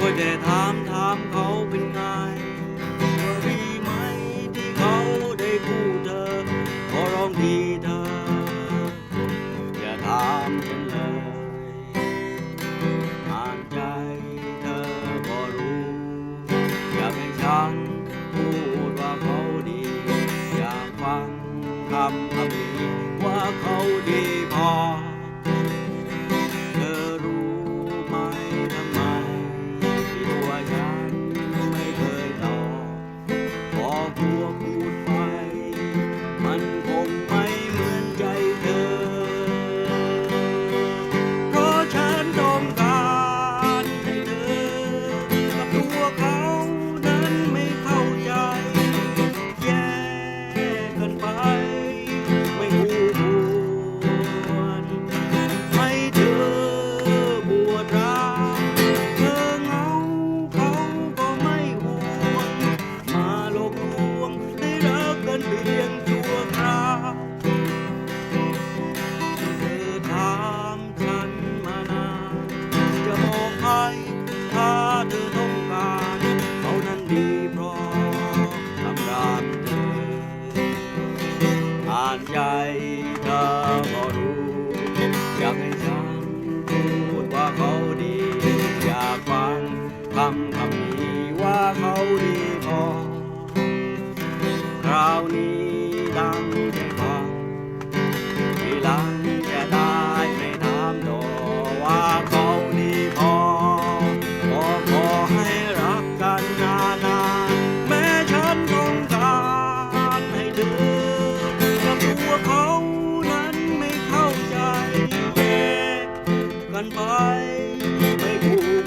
ว่าแต่ถามถามเขาเป็นไงว่าดีไหมที่เขาได้พูดเธอ ขอร้องทีเธอ อย่าถามฉันเลยอ่านใจเธอก็รู้ อย่าให้ฉันพูดว่าเขาดี อยากฟังคำคำนี้ว่าเขาดีพอ ถ้าเธอต้องการเขานั้นดีพราะทำรักเธออ่านใจเธอก็รู้ อยากให้ฉันพูดว่าเขาดี อยากฟังคำคำนี้ว่าเขาดีพอคราวนี้ดังใจฟังทีหลัง กันไ